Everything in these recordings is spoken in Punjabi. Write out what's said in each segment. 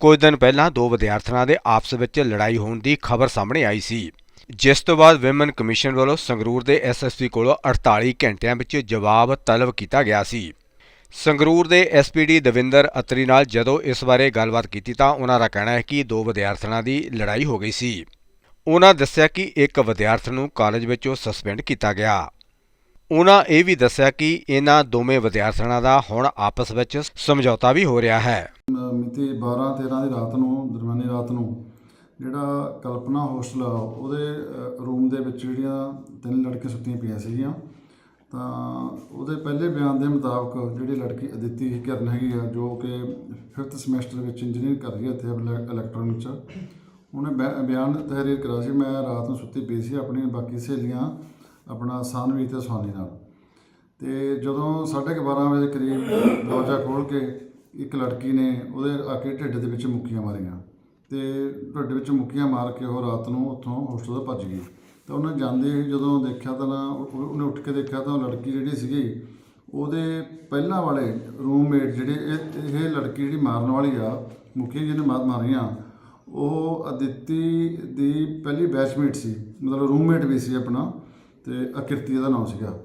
ਕੁਝ ਦਿਨ ਪਹਿਲਾਂ ਦੋ ਵਿਦਿਆਰਥਣਾਂ ਦੇ ਆਪਸ ਵਿੱਚ ਲੜਾਈ ਹੋਣ ਦੀ ਖਬਰ ਸਾਹਮਣੇ ਆਈ ਸੀ। ਜਿਸ ਤੋਂ ਬਾਅਦ ਵਿਮਨ ਕਮਿਸ਼ਨ ਵੱਲੋਂ ਸੰਗਰੂਰ ਦੇ ਐਸਐਸਪੀ ਕੋਲੋਂ 48 ਘੰਟਿਆਂ ਵਿੱਚ ਜਵਾਬ ਤਲਬ ਕੀਤਾ ਗਿਆ ਸੀ। ਸੰਗਰੂਰ ਦੇ ਐਸਪੀਡੀ ਦਵਿੰਦਰ ਅਤਰੀ ਨਾਲ ਜਦੋਂ ਇਸ ਬਾਰੇ ਗੱਲਬਾਤ ਕੀਤੀ ਤਾਂ ਉਹਨਾਂ ਦਾ ਕਹਿਣਾ ਹੈ ਕਿ ਦੋ ਵਿਦਿਆਰਥਣਾਂ ਦੀ ਲੜਾਈ ਹੋ ਗਈ ਸੀ। ਉਹਨਾਂ ਦੱਸਿਆ ਕਿ ਇੱਕ ਵਿਦਿਆਰਥਣ ਨੂੰ ਕਾਲਜ ਵਿੱਚੋਂ ਸਸਪੈਂਡ ਕੀਤਾ ਗਿਆ। ਉਹਨਾਂ ਇਹ ਵੀ ਦੱਸਿਆ ਕਿ ਇਹਨਾਂ ਦੋਵੇਂ ਵਿਦਿਆਰਥਣਾਂ ਦਾ ਹੁਣ ਆਪਸ ਵਿੱਚ ਸਮਝੌਤਾ ਵੀ ਹੋ ਰਿਹਾ ਹੈ। ਮਿਤੀ 12 13 ਦੀ ਰਾਤ ਨੂੰ, ਦਰਮਿਆਨੀ ਰਾਤ ਨੂੰ ਜਿਹੜਾ ਕਲਪਨਾ ਹੋਸਟਲ ਆ, ਉਹਦੇ ਰੂਮ ਦੇ ਵਿੱਚ ਜਿਹੜੀਆਂ ਤਿੰਨ ਲੜਕੀਆਂ ਸੁੱਤੀਆਂ ਪਈਆਂ ਸੀਗੀਆਂ, ਤਾਂ ਉਹਦੇ ਪਹਿਲੇ ਬਿਆਨ ਦੇ ਮੁਤਾਬਕ ਜਿਹੜੀ ਲੜਕੀ ਅਦਿੱਤੀ ਕਰਨ ਹੈਗੀ ਆ, ਜੋ ਕਿ 5th ਸਮੈਸਟਰ ਵਿੱਚ ਇੰਜੀਨੀਅਰਿੰਗ ਕਰ ਰਹੀ ਹੈ ਇੱਥੇ ਇਲੈਕਟ੍ਰੋਨਿਕ ਚ, ਉਹਨੇ ਬਿਆ- ਬਿਆਨ ਤਹਿਰੀਰ ਕਰਾ ਸੀ, ਮੈਂ ਰਾਤ ਨੂੰ ਸੁੱਤੀ ਪਈ ਸੀ, ਆਪਣੀਆਂ ਬਾਕੀ ਸਹੇਲੀਆਂ ਆਪਣਾ ਸਾਨਵੀ ਤੇ ਸੋਨੀ ਨਾਲ। ਤੇ ਜਦੋਂ 12:30 ਵਜੇ ਕਰੀਬ ਦਰਵਾਜ਼ਾ ਖੋਲ ਕੇ ਇੱਕ ਲੜਕੀ ਨੇ ਉਹਦੇ ਆ ਕੇ ਢਿੱਡ ਦੇ ਵਿੱਚ ਮੁੱਕੀਆਂ ਮਾਰੀਆਂ। ਤੇ ਢਿੱਡ ਵਿੱਚ ਮੁੱਕੀਆਂ ਮਾਰ ਕੇ ਉਹ ਰਾਤ ਨੂੰ ਉੱਥੋਂ ਹੋਸਟਲ ਤੋਂ ਭੱਜ ਗਈ। ਤਾਂ ਉਹਨੇ ਜਾਂਦੇ ਹੀ ਜਦੋਂ ਦੇਖਿਆ ਤਾਂ ਨਾ ਉਹਨੇ ਉੱਠ ਕੇ ਦੇਖਿਆ ਤਾਂ ਉਹ ਲੜਕੀ ਜਿਹੜੀ ਸੀਗੀ, ਉਹਦੇ ਪਹਿਲਾਂ ਵਾਲੇ ਰੂਮਮੇਟ ਜਿਹੜੇ ਇਹ ਇਹ ਲੜਕੀ ਜਿਹੜੀ ਮਾਰਨ ਵਾਲੀ ਆ ਮੁਖੀ ਜਿਹਨੇ ਮਾਰ, ਮਾਰੀਆਂ, ਉਹ ਅਦਿੱਤੀ ਦੀ ਪਹਿਲੀ ਬੈਚਮੇਟ ਸੀ। ਮਤਲਬ ਰੂਮਮੇਟ ਵੀ ਸੀ ਆਪਣਾ। ਤੇ ਅਕਿਰਤੀ ਦਾ ਨਾਮ ਸੀਗਾ।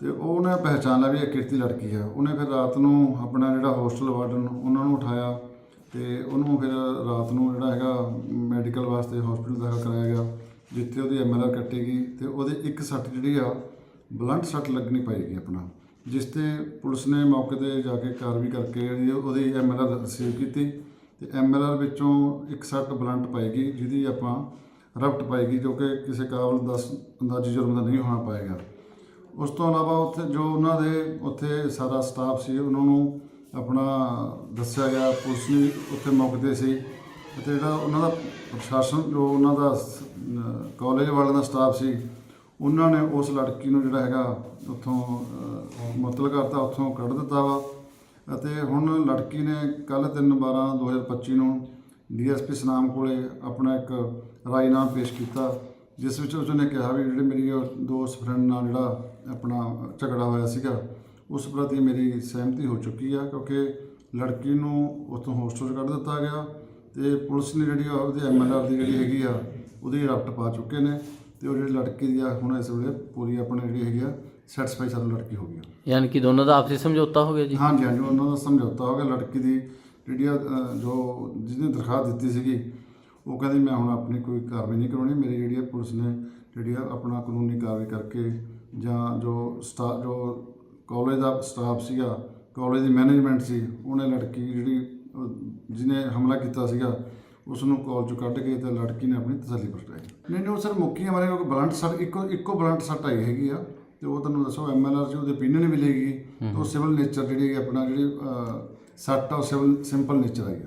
ਤੇ ਉਹਨੇ ਪਹਿਚਾਨ ਲਿਆ ਵੀ ਇਹ ਕਿਰਤੀ ਲੜਕੀ ਹੈ ਉਹਨੇ ਫਿਰ ਰਾਤ ਨੂੰ ਆਪਣਾ ਜਿਹੜਾ ਹੋਸਟਲ ਵਾਰਡਨ ਉਹਨਾਂ ਨੂੰ ਉਠਾਇਆ ਤੇ ਉਹਨੂੰ ਫਿਰ ਰਾਤ ਨੂੰ ਜਿਹੜਾ ਹੈਗਾ ਮੈਡੀਕਲ ਵਾਸਤੇ ਹਸਪੀਟਲ ਦਾਖਲ ਕਰਾਇਆ ਗਿਆ, ਜਿੱਥੇ ਉਹਦੀ ਐਮਐਲਆਰ ਕੱਟੀ ਗਈ ਤੇ ਉਹਦੇ ਇੱਕ ਸੱਟ ਜਿਹੜੀ ਆ ਬਲੰਟ ਸੱਟ ਲੱਗਣੀ ਪਏਗੀ ਆਪਣਾ, ਜਿਸ ਤੇ ਪੁਲਿਸ ਨੇ ਮੌਕੇ ਤੇ ਜਾ ਕੇ ਕਾਰਵਾਈ ਕਰਕੇ ਜਿਹੜੀ ਉਹਦੀ ਐਮਐਲਆਰ ਰਿਸੀਵ ਕੀਤੀ ਤੇ ਐਮਐਲਆਰ ਵਿੱਚੋਂ ਇੱਕ ਸੱਟ ਬਲੰਟ ਪਾਏਗੀ ਜਿਹਦੀ ਆਪਾਂ ਰਫਟ ਪਾਏਗੀ ਜੋ ਕਿ ਕਿਸੇ ਕਾਬਲ ਦਸ ਅੰਦਾਜ਼ੀ ਜੁਰਮ ਦਾ ਨਹੀਂ ਹੋਣਾ ਪਾਏਗਾ। ਉਸ ਤੋਂ ਇਲਾਵਾ ਉੱਥੇ ਜੋ ਉਹਨਾਂ ਦੇ ਉੱਥੇ ਸਾਰਾ ਸਟਾਫ ਸੀ ਉਹਨਾਂ ਨੂੰ ਆਪਣਾ ਦੱਸਿਆ ਗਿਆ ਪੁਲਿਸ ਨੇ ਉੱਥੇ ਮੌਕੇ ਸੀ ਅਤੇ ਜਿਹੜਾ ਉਹਨਾਂ ਦਾ ਪ੍ਰਸ਼ਾਸਨ ਜੋ ਉਹਨਾਂ ਦਾ ਕਾਲਜ ਵਾਲਿਆਂ ਦਾ ਸਟਾਫ ਸੀ ਉਹਨਾਂ ਨੇ ਉਸ ਲੜਕੀ ਨੂੰ ਜਿਹੜਾ ਹੈਗਾ ਉੱਥੋਂ ਅਹ, ਮੁਅੱਤਲ ਕਰਤਾ ਉੱਥੋਂ ਕੱਢ ਦਿੱਤਾ ਵਾ ਅਤੇ ਹੁਣ ਲੜਕੀ ਨੇ ਕੱਲ 3 12 2025 ਨੂੰ ਡੀਐਸਪੀ ਸਨਾਮ ਕੋਲੇ ਆਪਣਾ ਇੱਕ ਰਾਇਨਾਮਾ ਪੇਸ਼ ਕੀਤਾ ਜਿਸ ਵਿੱਚ ਉਸਨੇ ਕਿਹਾ ਵੀ ਜਿਹੜੇ ਮੇਰੀ ਦੋਸਤ ਫਰੈਂਡ ਨਾਲ ਜਿਹੜਾ ਆਪਣਾ ਝਗੜਾ ਹੋਇਆ ਸੀਗਾ ਉਸ ਪ੍ਰਤੀ ਮੇਰੀ ਸਹਿਮਤੀ ਹੋ ਚੁੱਕੀ ਆ ਕਿਉਂਕਿ ਲੜਕੀ ਨੂੰ ਉੱਥੋਂ ਹੋਸਟਲ 'ਚ ਕੱਢ ਦਿੱਤਾ ਗਿਆ ਤੇ ਪੁਲਿਸ ਨੇ ਜਿਹੜੀ ਉਹਦੀ ਐਮਐਲਆਰ ਦੀ ਜਿਹੜੀ ਹੈਗੀ ਆ ਉਹਦੀ ਰਫਟ ਪਾ ਚੁੱਕੇ ਨੇ ਤੇ ਉਹ ਜਿਹੜੀ ਲੜਕੀ ਦੀ ਆ ਹੁਣ ਇਸ ਵੇਲੇ ਪੂਰੀ ਆਪਣੀ ਜਿਹੜੀ ਹੈਗੀ ਆ ਸੈਟੀਸਫਾਈ ਸਾਰੀ ਲੜਕੀ ਹੋ ਗਈ ਆ। ਯਾਨੀ ਕਿ ਦੋਨੋਂ ਦਾ ਆਪਸੀ ਸਮਝੌਤਾ ਹੋ ਗਿਆ ਜੀ? ਹਾਂਜੀ ਹਾਂਜੀ ਉਹਨਾਂ ਦਾ ਸਮਝੌਤਾ ਹੋ ਗਿਆ ਲੜਕੀ ਦੀ ਜਿਹੜੀ ਜੋ ਜਿਹਨੇ ਦਰਖਾਸਤ ਦਿੱਤੀ ਸੀਗੀ ਉਹ ਕਹਿੰਦੀ ਮੈਂ ਹੁਣ ਆਪਣੀ ਕੋਈ ਕਾਰਵਾਈ ਨਹੀਂ ਕਰਾਉਣੀ ਮੇਰੀ ਜਿਹੜੀ ਆ ਪੁਲਿਸ ਨੇ ਜਿਹੜੀ ਆ ਆਪਣਾ ਕਾਨੂੰਨੀ ਕਾਰਵਾਈ ਕਰਕੇ ਜਾਂ ਜੋ ਸਟਾ ਜੋ ਕਾਲਜ ਦਾ ਸਟਾਫ ਸੀਗਾ ਕਾਲਜ ਦੀ ਮੈਨੇਜਮੈਂਟ ਸੀ ਉਹਨੇ ਲੜਕੀ ਜਿਹੜੀ ਜਿਹਨੇ ਹਮਲਾ ਕੀਤਾ ਸੀਗਾ ਉਸ ਨੂੰ ਕਾਲ ਚੋਂ ਕੱਢ ਕੇ ਤੇ ਲੜਕੀ ਨੇ ਆਪਣੀ ਤਸੱਲੀ ਪ੍ਰਗਟਾਈ ਨਹੀਂ ਨਹੀਂ ਉਹ ਸਰ ਮੁੱਕੀਆਂ ਮਾਰੇ ਕਿਉਂਕਿ ਬਲੰਟ ਸੱਟ ਇੱਕੋ ਇੱਕੋ ਬਲੰਟ ਸੱਟ ਆਈ ਹੈਗੀ ਆ ਤੇ ਉਹ ਤੁਹਾਨੂੰ ਦੱਸੋ ਐਮਐਲਆਰ ਚ ਉਹਦੇ opinion ਵੀ ਲੇਗੀ ਤੇ ਉਹ ਸਿਵਲ ਨੇਚਰ ਜਿਹੜੀ ਆਪਣਾ ਜਿਹੜੀ ਸੱਟ ਆ ਸਿਵਲ ਸਿੰਪਲ ਨੇਚਰ ਆਈ ਆ।